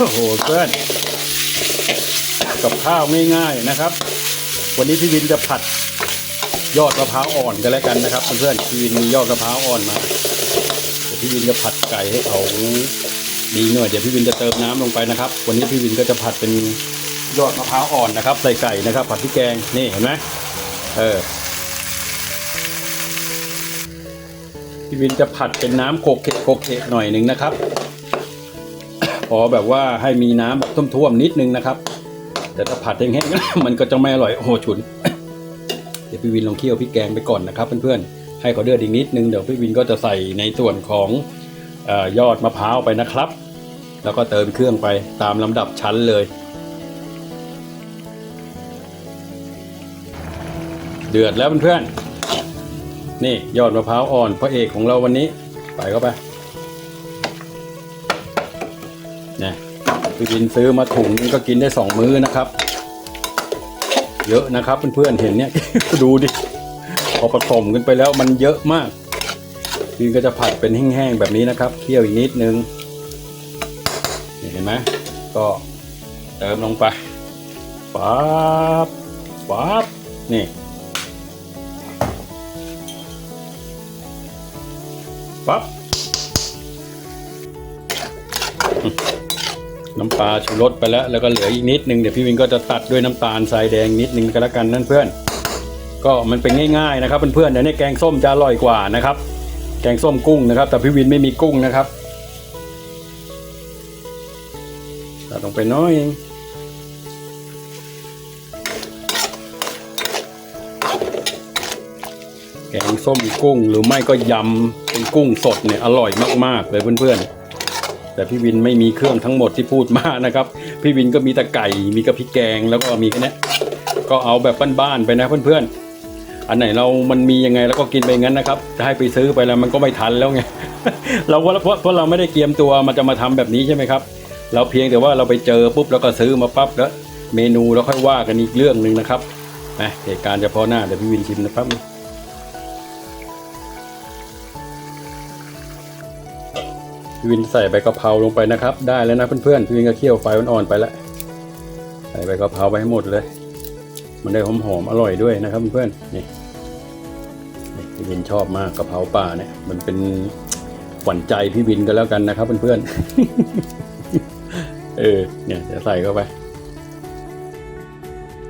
โอ้โหเพื่อนกับข้าวง่ายๆนะครับ วันนี้พี่วินจะผัดยอดมะพร้าวอ่อนกันแล้วกันนะครับเพื่อนๆพี่วินมียอดมะพร้าวอ่อนมาเดี๋ยวพี่วินจะผัดไก่ให้เขาดีหน่อยเดี๋ยวพี่วินจะเติมน้ำลงไปนะครับ วันนี้พี่วินก็จะผัดเป็นยอดมะพร้าวอ่อนนะครับ ใส่ไก่นะครับ ผัดพริกแกงนี่เห็นไหมเออพี่วินจะผัดเป็นน้ำโคเกะโคเกะหน่อยหนึ่งนะครับ พอแบบว่าให้มีน้ำแบบท่วมๆนิดนึงนะครับ แต่ถ้าผัดแห้งๆมันก็จะไม่อร่อยโอ้โหฉุน เดี๋ยวพี่วินลองเคี่ยวพริกแกงไปก่อนนะครับเพื่อนๆให้เขาเดือดอีกนิดนึงเดี๋ยวพี่วินก็จะใส่ในส่วนของอยอดมะพร้าวไปนะครับ แล้วก็เติมเครื่องไปตามลำดับชั้นเลยเดือดแล้วเพื่อนๆ นี่ยอดมะพร้าวอ่อนพระเอกของเราวันนี้ใส่เข้าไป นี่ยพี่วินซื้อมาถุงนึงก็กินได้สองมื้อนะครับ เยอะนะครับเพื่อนๆเห็นเนี่ย ดูดิพอผสมกันไปแล้วมันเยอะมากพี่วินก็จะผัดเป็นแห้งๆแบบนี้นะครับเคี่ยวอีกนิดนึงเห็นไหมก็เติมลงไปปั๊บปั๊บนี่ปั๊บ น้ำปลาชูรสไปแล้ว แล้วก็เหลืออีกนิดนึงเดี๋ยวพี่วินก็จะตัดด้วยน้ำตาลทรายแดงนิดนึงก็แล้วกันนั่นเพื่อน ก็มันเป็นง่ายๆนะครับเพื่อนๆเดี๋ยวนี้แกงส้มจะอร่อยกว่านะครับ แกงส้มกุ้งนะครับ แต่พี่วินไม่มีกุ้งนะครับตัดลงไปน้อยเองแกงส้มกุ้งหรือไม่ก็ยำเป็นกุ้งสดเนี่ยอร่อยมากๆเลยเพื่อนๆ แต่พี่วินไม่มีเครื่องทั้งหมดที่พูดมานะครับ พี่วินก็มีแต่ไก่มีกระพริกแกงแล้วก็มีแค่นี้ก็เอาแบบบ้านๆไปนะเพื่อนๆ อันไหนเรามันมียังไงแล้วก็กินไปงั้นนะครับจะให้ไปซื้อไปแล้วมันก็ไม่ทันแล้วไงเราก็เพราะเพราะเราไม่ได้เตรียมตัวมันจะมาทำแบบนี้ใช่ไหมครับ เราเพียงแต่ว่าเราไปเจอปุ๊บแล้วก็ซื้อมาปั๊บแล้วเมนูเราค่อยว่ากันอีกเรื่องหนึ่งนะครับนะเหตุการณ์เฉพาะหน้าเดี๋ยวพี่วินชิมนะครับ พี่วินใส่ใบกะเพราลงไปนะครับ ได้แล้วนะเพื่อนๆพี่วินก็เคี่ยวไฟอ่อนๆไปแล้วใส่ใบกะเพราไปให้หมดเลย มันได้หอมๆอร่อยด้วยนะครับเพื่อนๆนี่พี่วินชอบมากกะเพราป่าเนี่ย มันเป็นขวัญใจพี่วินกันแล้วกันนะครับเพื่อนๆเออเนี่ยเดี๋ยวใส่เข้าไป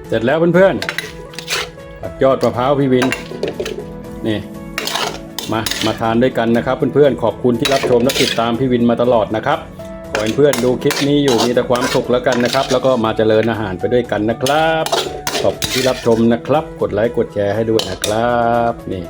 เสร็จแล้วเพื่อนๆผัดยอดมะพร้าวพี่วินนี่ มา มาทานด้วยกันนะครับ เพื่อนๆ ขอบคุณที่รับชมและติดตามพี่วินมาตลอดนะครับ ขอให้เพื่อนดูคลิปนี้อยู่มีแต่ความสุขแล้วกันนะครับ แล้วก็มาเจริญอาหารไปด้วยกันนะครับ ขอบคุณที่รับชมนะครับ กดไลค์กดแชร์ให้ด้วยนะครับ นี่